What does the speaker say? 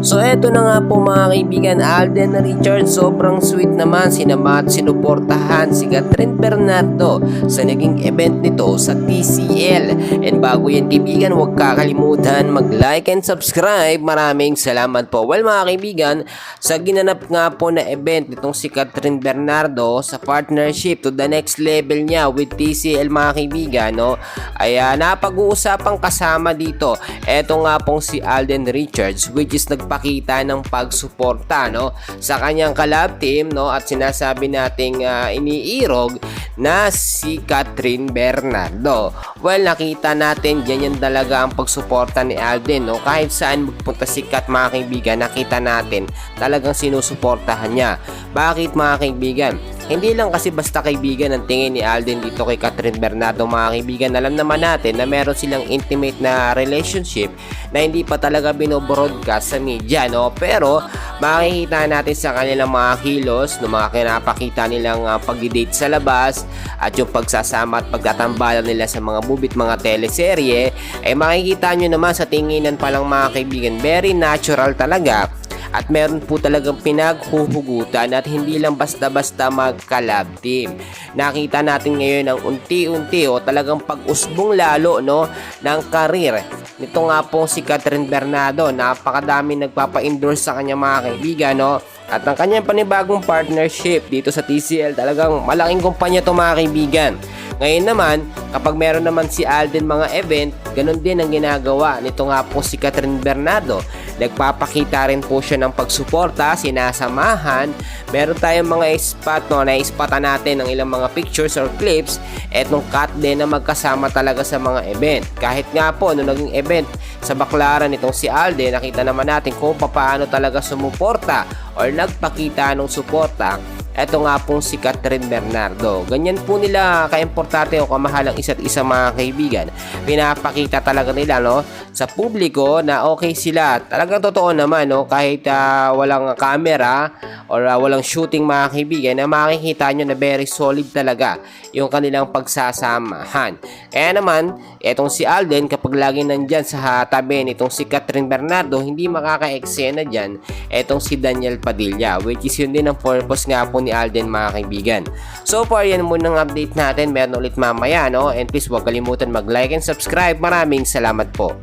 So eto na nga po mga kaibigan, Alden Richards sobrang sweet naman sinama at sinuportahan si Catherine Bernardo sa naging event nito sa TCL. And bago yan kaibigan, huwag kakalimutan mag-like and subscribe. Maraming salamat po. Well mga kaibigan, sa ginanap nga po na event nitong si Catherine Bernardo sa partnership to the next level niya with TCL mga kaibigan, no? ay ah, napag-uusapang kasama dito. Eto nga pong si Alden Richards which is nagpakita ng pagsuporta no sa kanyang collab team no at sinasabi nating ah, iniirog na si Catherine Bernardo. Well, nakita natin ganyan talaga ang pagsuporta ni Alden no kahit saan magpunta si Kat mga kaibigan, nakita natin talagang sinusuportahan niya. Bakit mga kaibigan? Hindi lang kasi basta kaibigan ang tingin ni Alden dito kay Catherine Bernardo mga kaibigan. Alam naman natin na meron silang intimate na relationship na hindi pa talaga binobroadcast sa media no. Pero makikita natin sa kanilang mga kilos no mga kinapakita nilang uh, pag-date sa labas at yung pagsasama at pagtatambalan nila sa mga bubit mga teleserye ay makikita nyo naman sa tinginan pa lang mga kaibigan very natural talaga at meron po talagang pinaghuhugutan at hindi lang basta-basta mag-collab team. Nakita natin ngayon ang unti-unti o talagang pag-usbong lalo no ng karir. Nito nga po si Catherine Bernardo, napakadami nagpapa-endorse sa kanya mga kaibigan no. At ang kanyang panibagong partnership dito sa TCL talagang malaking kumpanya to mga kaibigan. Ngayon naman, kapag meron naman si Alden mga event, ganun din ang ginagawa nito nga po si Catherine Bernardo. Nagpapakita rin po siya ng pagsuporta, sinasamahan. Meron tayong mga spot no, na ispatan natin ng ilang mga pictures or clips. Etong cut din na magkasama talaga sa mga event. Kahit nga po, nung naging event sa Baklaran itong si Alden, nakita naman natin kung paano talaga sumuporta or nagpakita ng suporta eto nga pong si Catherine Bernardo. Ganyan po nila kaimportante o kamahalang isa't isa mga kaibigan. Pinapakita talaga nila no sa publiko na okay sila. Talagang totoo naman no kahit uh, walang camera or uh, walang shooting mga kaibigan na makikita nyo na very solid talaga yung kanilang pagsasamahan. Kaya naman, etong si Alden kapag lagi nandyan sa tabi nitong si Catherine Bernardo, hindi makaka-eksena dyan etong si Daniel Padilla which is yun din ang purpose nga po ni Alden mga kaibigan. So far, yan muna ang update natin. Meron ulit mamaya, no? And please huwag kalimutan mag-like and subscribe. Maraming salamat po.